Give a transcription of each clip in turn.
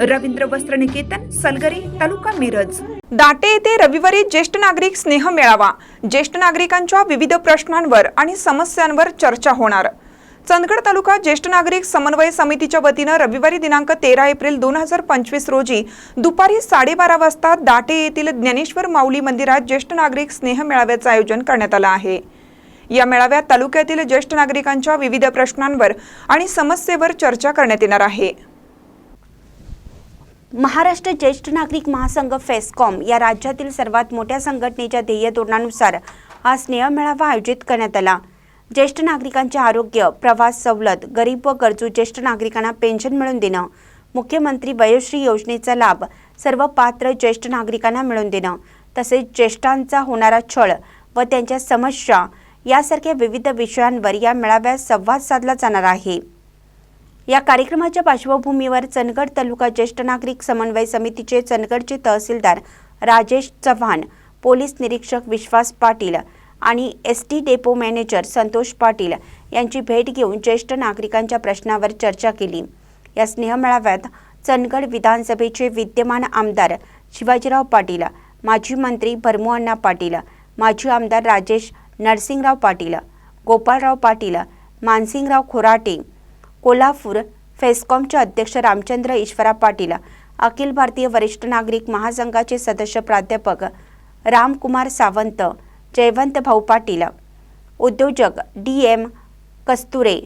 रवींद्र वस्त्र निकेतन सलगरी तालुका मिरज. दाटे येथे रविवारी ज्येष्ठ नागरिक स्नेह मेळावा. ज्येष्ठ नागरिकांच्या विविध प्रश्नांवर आणि समस्यांवर चर्चा होणार. चंदगड तालुका ज्येष्ठ नागरिक समन्वय समितीच्या वतीनं रविवारी दिनांक तेरा एप्रिल दोन हजार पंचवीस रोजी दुपारी साडेबारा वाजता दाटे येथील ज्ञानेश्वर माऊली मंदिरात ज्येष्ठ नागरिक स्नेह मेळाव्याचं आयोजन करण्यात आलं आहे. या मेळाव्यात तालुक्यातील ज्येष्ठ नागरिकांच्या विविध प्रश्नांवर आणि समस्येवर चर्चा करण्यात येणार आहे. महाराष्ट्र ज्येष्ठ नागरिक महासंघ फेस्कॉम या राज्यातील सर्वात मोठ्या संघटनेच्या ध्येय धोरणानुसार हा स्नेह मेळावा आयोजित करण्यात आला. ज्येष्ठ नागरिकांचे आरोग्य प्रवास सवलत गरीब व गरजू ज्येष्ठ नागरिकांना पेन्शन मिळवून देणं मुख्यमंत्री वयोश्री योजनेचा लाभ सर्व पात्र ज्येष्ठ नागरिकांना मिळवून देणं तसेच ज्येष्ठांचा होणारा छळ व त्यांच्या समस्या यासारख्या विविध विषयांवर या मेळाव्यात संवाद साधला जाणार आहे. या कार्यक्रमाच्या पार्श्वभूमीवर चंदगड तालुका ज्येष्ठ नागरिक समन्वय समितीचे चंदगडचे तहसीलदार राजेश चव्हाण पोलीस निरीक्षक विश्वास पाटील आणि S T depot manager Santosh Patil यांची भेट घेऊन ज्येष्ठ नागरिकांच्या प्रश्नावर चर्चा केली. या स्नेहमेळाव्यात चंदगड विधानसभेचे विद्यमान आमदार शिवाजीराव पाटील माजी मंत्री भरमुअण्णा पाटील माजी आमदार राजेश नरसिंगराव पाटील गोपाळराव पाटील मानसिंगराव खोराटे कोल्हापूर फेस्कॉमचे अध्यक्ष रामचंद्र ईश्वरा पाटील अखिल भारतीय वरिष्ठ नागरिक महासंघाचे सदस्य प्राध्यापक रामकुमार सावंत जयवंत भाऊ पाटील उद्योजक डी एम कस्तुरे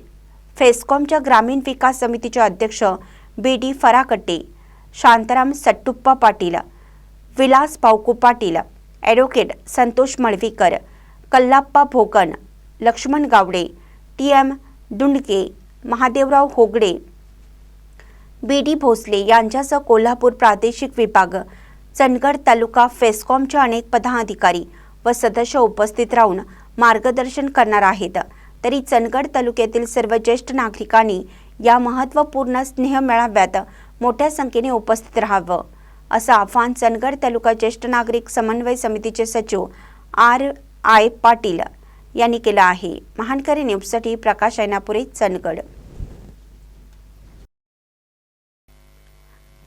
फेस्कॉमच्या ग्रामीण विकास समितीचे अध्यक्ष B D Farakatte Shantaram Sattuppa Patil Vilas Pavku Patil advocate Santosh Malvikar Kallappa Bhogan Laxman Gawade T M Dundake Mahadevrao Hogade B D Bhosale यांच्यासह कोल्हापूर प्रादेशिक विभाग चंदगड तालुका फेस्कॉमच्या अनेक पदाधिकारी व सदस्य उपस्थित राहून मार्गदर्शन करणार आहेत. तरी चंदगड तालुक्यातील सर्व ज्येष्ठ नागरिकांनी या महत्त्वपूर्ण स्नेह मेळाव्यात मोठ्या संख्येने उपस्थित राहावं असं आव्हान चंदगड तालुका ज्येष्ठ नागरिक समन्वय समितीचे सचिव आर आय पाटील यांनी केलं आहे. महानकरी न्यूजसाठी प्रकाश ऐनापुरे चंदगड.